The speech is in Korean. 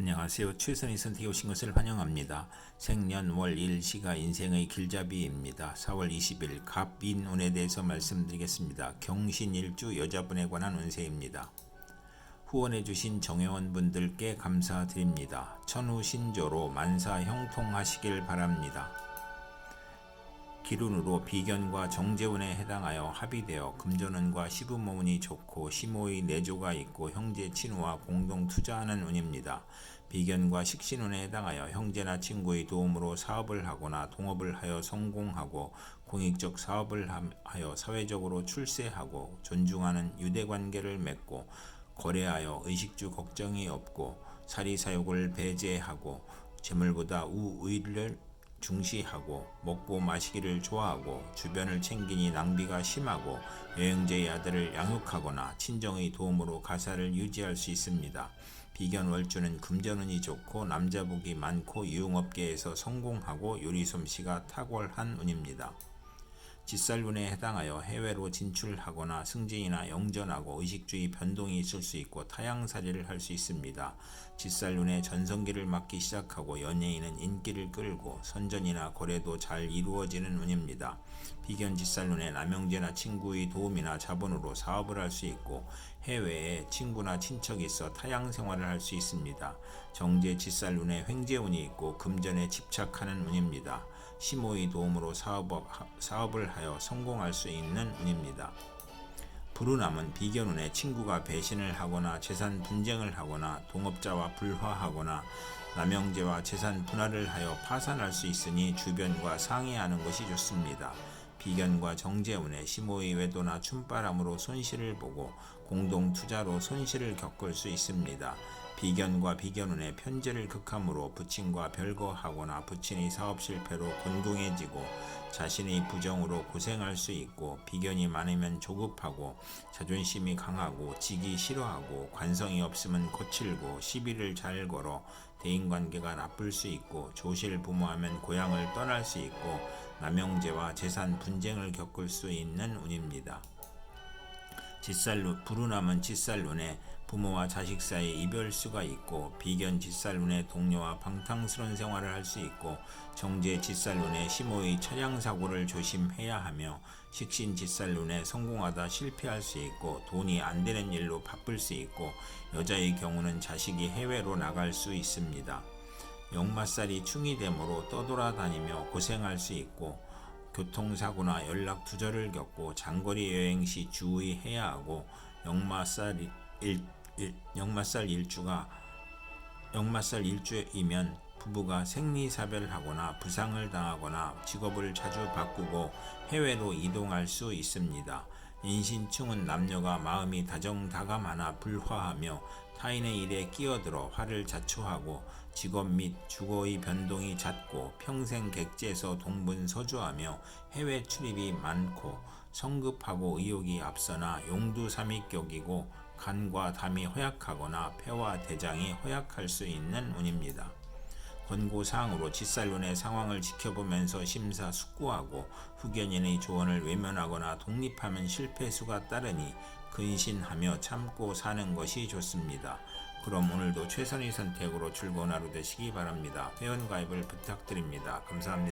안녕하세요. 최선의 선택에 오신 것을 환영합니다. 생년월 일시가 인생의 길잡이입니다. 4월 20일 갑인 운에 대해서 말씀드리겠습니다. 경신일주 여자분에 관한 운세입니다. 후원해 주신 정회원 분들께 감사드립니다. 천우신조로 만사 형통하시길 바랍니다. 기운으로 비견과 정재운에 해당하여 합의되어 금전운과 시부모운이 좋고 시모의 내조가 있고 형제 친우와 공동 투자하는 운입니다. 비견과 식신운에 해당하여 형제나 친구의 도움으로 사업을 하거나 동업을 하여 성공하고 공익적 사업을 함- 하여 사회적으로 출세하고 존중하는 유대관계를 맺고 거래하여 의식주 걱정이 없고 사리사욕을 배제하고 재물보다 우의를 중시하고 먹고 마시기를 좋아하고 주변을 챙기니 낭비가 심하고 여행자의 아들을 양육하거나 친정의 도움으로 가사를 유지할 수 있습니다. 비견 월주는 금전운이 좋고 남자복이 많고 유흥업계에서 성공하고 요리 솜씨가 탁월한 운입니다. 짓살운에 해당하여 해외로 진출하거나 승진이나 영전하고 의식주의 변동이 있을 수 있고 타양살이를 할 수 있습니다. 짓살운에 전성기를 맞기 시작하고 연예인은 인기를 끌고 선전이나 거래도 잘 이루어지는 운입니다. 비견 짓살운에 남영제나 친구의 도움이나 자본으로 사업을 할 수 있고 해외에 친구나 친척이 있어 타양 생활을 할 수 있습니다. 정제 짓살운에 횡재운이 있고 금전에 집착하는 운입니다. 시모의 도움으로 사업, 사업을 하여 성공할 수 있는 운입니다. 불운함은 비견운에 친구가 배신을 하거나 재산 분쟁을 하거나 동업자와 불화하거나 남영제와 재산 분할을 하여 파산할 수 있으니 주변과 상의하는 것이 좋습니다. 비견과 정재운에 시모의 외도나 춤바람으로 손실을 보고 공동 투자로 손실을 겪을 수 있습니다. 비견과 비견운의 편제를 극함으로 부친과 별거하거나 부친의 사업 실패로 곤궁해지고 자신의 부정으로 고생할 수 있고 비견이 많으면 조급하고 자존심이 강하고 지기 싫어하고 관성이 없으면 거칠고 시비를 잘 걸어 대인관계가 나쁠 수 있고 조실 부모하면 고향을 떠날 수 있고 남영제와 재산 분쟁을 겪을 수 있는 운입니다. 짓살룬 불운함은 짓살룬에 부모와 자식 사이 이별수가 있고 비견 짓살룬에 동료와 방탕스러운 생활을 할 수 있고 정제 짓살룬에 시모의 차량 사고를 조심해야 하며 식신 짓살룬에 성공하다 실패할 수 있고 돈이 안 되는 일로 바쁠 수 있고 여자의 경우는 자식이 해외로 나갈 수 있습니다. 역마살이 충이 되므로 떠돌아다니며 고생할 수 있고 교통사고나 연락 두절을 겪고 장거리 여행 시 주의해야 하고 역마살 일, 일, 역마살 일주가 역마살 일주이면 부부가 생리사별하거나 부상을 당하거나 직업을 자주 바꾸고 해외로 이동할 수 있습니다. 인신충은 남녀가 마음이 다정다감하나 불화하며 타인의 일에 끼어들어 화를 자초하고 직업 및 주거의 변동이 잦고 평생 객지에서 동분서주하며 해외 출입이 많고 성급하고 의욕이 앞서나 용두삼위격이고 간과 담이 허약하거나 폐와 대장이 허약할 수 있는 운입니다. 권고사항으로 짓살론의 상황을 지켜보면서 심사숙고하고 후견인의 조언을 외면하거나 독립하면 실패수가 따르니 근신하며 참고 사는 것이 좋습니다. 그럼 오늘도 최선의 선택으로 즐거운 하루 되시기 바랍니다. 회원 가입을 부탁드립니다. 감사합니다.